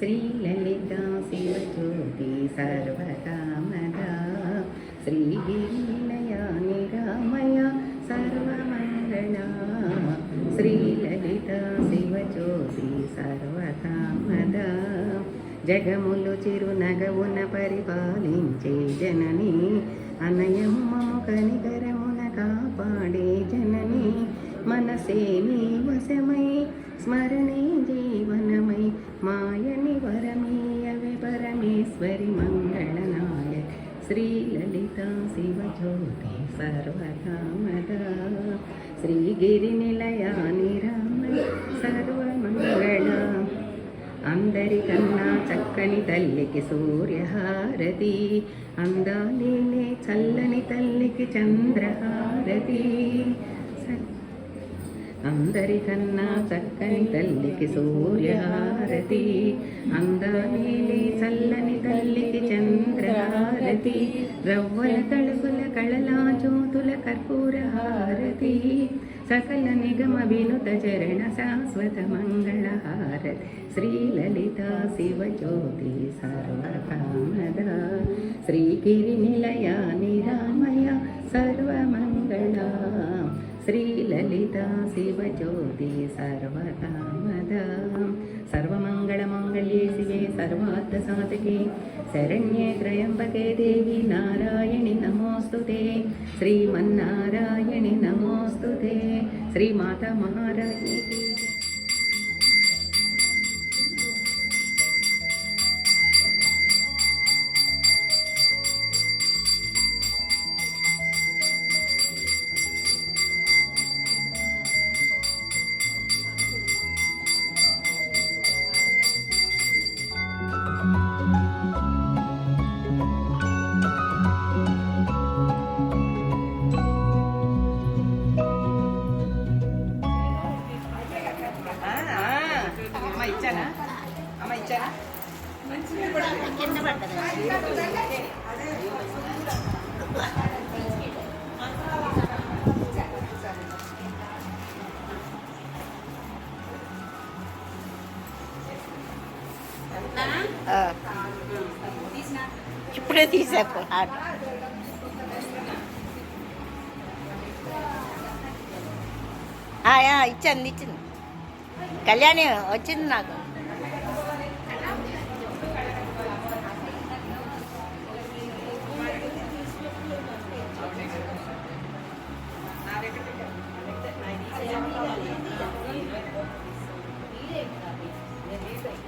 శ్రీలలిత శివజ్యోతి సర్వకామదా. శ్రీగిరిలయ నిరామయ సర్వమంగళ. శ్రీలలిత శివజ్యోతి సర్వకామదా. జగములు చిరునగవున పరిపాలించే జనని అనయమ్మము కనికరమున కాపాడే జనని. మనసే నీ వశమై స్మరణే జీవనమై మాయని పరమేశ్వరి మంగళనాయ శ్రీలలిత శివజ్యోతి సర్వకామద శ్రీగిరి నిలయాని రామ సర్వమంగళ అందరికన్నా చక్కని తల్లికి సూర్యహారతి అందాలేనే చల్లని తల్లికి చంద్రహారతి అందరికన్నా చక్కని తల్లికి సూర్యహారతి అందాలి చల్లని తల్లికి చంద్రహారతి రవ్వల తళుకుల కళలా జ్యోతుల కర్పూరహారతి సకల నిగమ వినుత చరణ శాశ్వత మంగళ హారతి. శ్రీలలిత శివజ్యోతి సర్వకామద శ్రీగిరి నిలయ నిరామయ సర్వమంగళ. శ్రీలలిత శివజ్యోతి సర్వకామద సర్వమంగళమంగళ్యే శివే సర్వార్థ సాధకే శరణ్యే త్రయంబకే దేవి నారాయణి నమోస్తుతే శ్రీమన్నారాయణి నమోస్తుతే శ్రీమాత మహారాజ్ఞి అమ్మ కింద పడ్డది ఇప్పుడే తీసాకు. హాట్ ఇచ్చింది ఇచ్చింది కళ్యాణి వచ్చింది నాకు.